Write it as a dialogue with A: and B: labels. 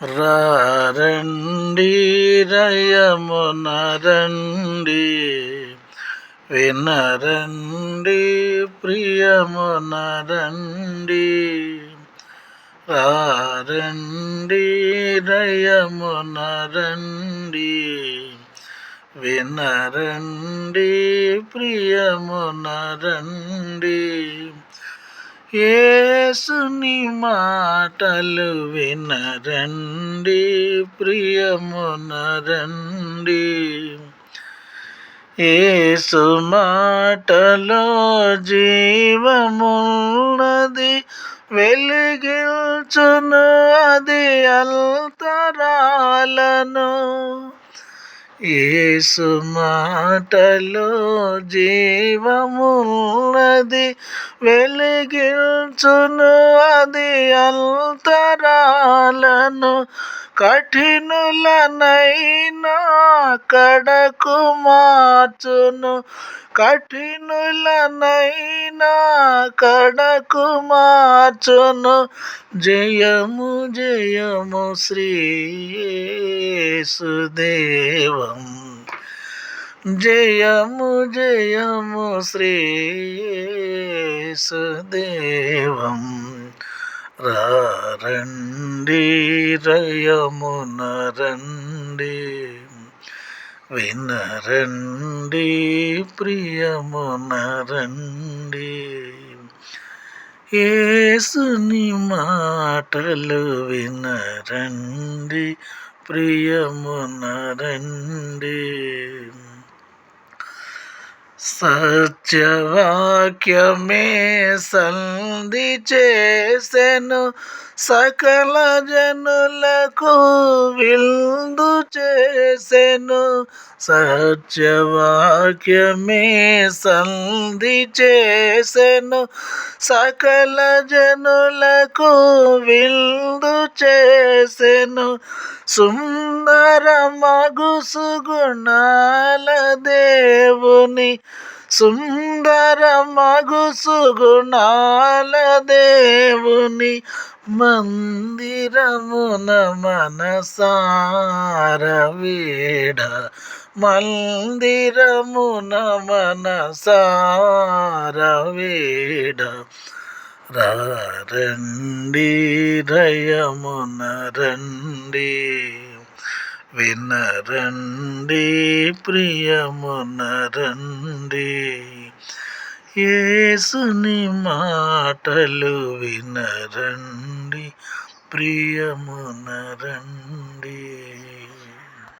A: రండి రయమున రండి వినరండి ప్రియమున రండి రండి రయమున రండి వినరండి ప్రియమున రండి యేసుని మాటలు వినరండి ప్రియమునరండి యేసు మాటలో జీవమున్నది వెలిగిల్చును అది అల్తరాలను ఏసు మాటలో జీవమున్నది వెలిగించును అది అంతరాలను కఠినులనైనా కడకు మార్చును. కఠినులనైనా కడకు మార్చును. జయము జయము శ్రీసుదేవం జయము జయము శ్రీసుదేవం రండి రయమున రండి. వినరండి ప్రియమునరండి. ఏసుని మాటలు వినరండి ప్రియమునరండి. సత్యవాక్యమే సంధి చేసెను సకల జనులకు విందు చేసెను. సత్యవాక్యమే సంధి చేసెను సకల జనులకు విందు చేసెను. సుంద సుందర మగుసుగుణాల దేవుని. సుందర మగుసుగుణాల దేవుని. మందిరమున మనసార వేడ. మందిరమున మనసార వేడ. రండి రయమున రండి. వినరండి ప్రియమునరండి. ఏసుని మాటలు వినరండి ప్రియమునరండి.